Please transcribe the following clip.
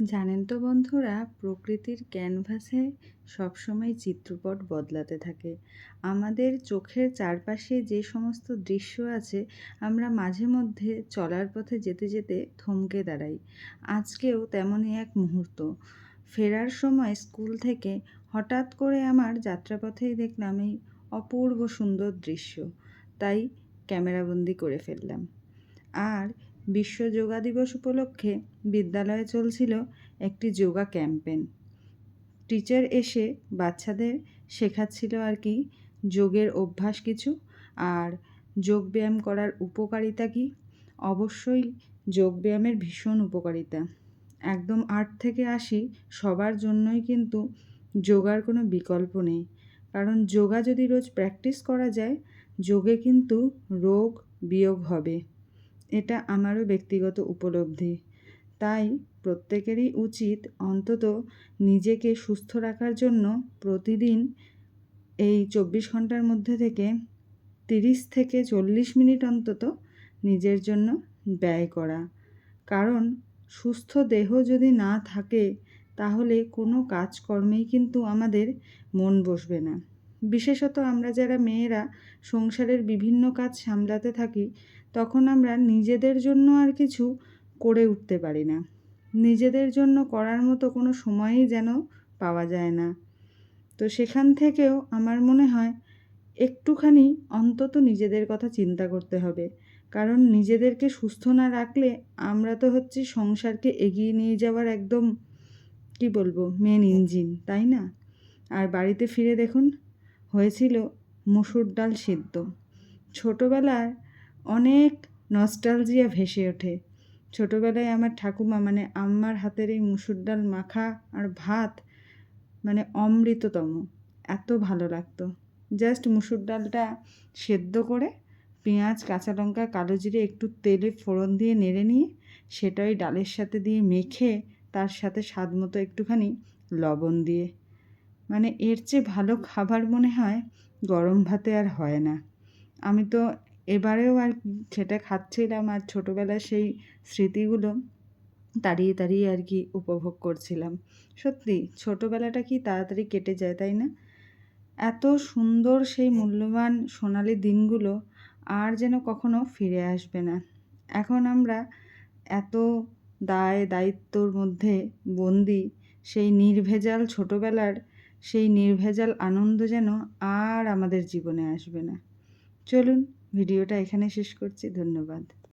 জানেন তো বন্ধুরা, প্রকৃতির ক্যানভাসে সবসময় চিত্রপট বদলাতে থাকে। আমাদের চোখের চারপাশে যে সমস্ত দৃশ্য আছে, আমরা মাঝে মধ্যে চলার পথে যেতে যেতে থমকে দাঁড়াই। আজকেও তেমনই এক মুহূর্ত। ফেরার সময় স্কুল থেকে হঠাৎ করে আমার যাত্রাপথেই দেখলাম এই অপূর্ব সুন্দর দৃশ্য। তাই ক্যামেরাবন্দি করে ফেললাম। আর বিশ্ব যোগা দিবস উপলক্ষে বিদ্যালয়ে চলছিল একটি যোগা ক্যাম্পেন টিচার এসে বাচ্চাদের শেখাচ্ছিল আর কি যোগের অভ্যাস কিছু আর যোগব্যায়াম করার উপকারিতা কি। অবশ্যই যোগব্যায়ামের ভীষণ উপকারিতা। একদম আট থেকে আশি সবার জন্যই কিন্তু যোগার কোনো বিকল্প নেই। কারণ যোগা যদি রোজ প্র্যাকটিস করা যায়, যোগে কিন্তু রোগ বিয়োগ হবে। এটা আমারও ব্যক্তিগত উপলব্ধি। তাই প্রত্যেকেরই উচিত অন্তত নিজেকে সুস্থ রাখার জন্য প্রতিদিন এই চব্বিশ ঘণ্টার মধ্যে থেকে তিরিশ থেকে চল্লিশ মিনিট অন্তত নিজের জন্য ব্যয় করা। কারণ সুস্থ দেহ যদি না থাকে, তাহলে কোনো কাজকর্মেই কিন্তু আমাদের মন বসবে না। বিশেষত আমরা যারা মেয়েরা সংসারের বিভিন্ন কাজ সামলাতে থাকি তখন আমরা নিজেদের জন্য আর কিছু করে উঠতে পারি না। নিজেদের জন্য করার মতো কোনো সময়ই যেন পাওয়া যায় না। তো সেখান থেকেও আমার মনে হয় একটুখানি অন্তত নিজেদের কথা চিন্তা করতে হবে। কারণ নিজেদেরকে সুস্থ না রাখলে আমরা তো হচ্ছে সংসারকে এগিয়ে নিয়ে যাওয়ার একদম, কি বলব মেন ইঞ্জিন তাই না? আর বাড়িতে ফিরে দেখুন, হয়েছিল মুসুর ডাল সিদ্ধ। ছোটোবেলার অনেক নস্টালজিয়া ভেসে ওঠে। ছোটোবেলায় আমার ঠাকুমা মানে আম্মার হাতের এই মুসুর ডাল মাখা আর ভাত মানে অমৃততম, এত ভালো লাগতো। জাস্ট মুসুর ডালটা সেদ্ধ করে পেঁয়াজ, কাঁচা লঙ্কা, কালো জিরে, একটু তেলে ফোড়ন দিয়ে নেড়ে নিয়ে সেটা ওই ডালের সাথে দিয়ে মেখে তার সাথে স্বাদ মতো একটুখানি লবণ দিয়ে। মানে এর চেয়ে ভালো খাবার মনে হয় গরম ভাতে আর হয় না। আমি তো এবারেও আর সেটা খাচ্ছিলাম আর ছোটোবেলার সেই স্মৃতিগুলো তাড়িয়ে তাড়িয়ে আর কি উপভোগ করছিলাম। সত্যি ছোটোবেলাটা কি তাড়াতাড়ি কেটে যায়, তাই না? এত সুন্দর সেই মূল্যবান সোনালি দিনগুলো আর যেন কখনো ফিরে আসবে না। এখন আমরা এত দায় দায়িত্বর মধ্যে বন্দি, সেই নির্ভেজাল ছোটোবেলার সেই নির্ভেজাল আনন্দ যেন আর আমাদের জীবনে আসবে না। চলুন ভিডিওটা এখানে শেষ করছি ধন্যবাদ।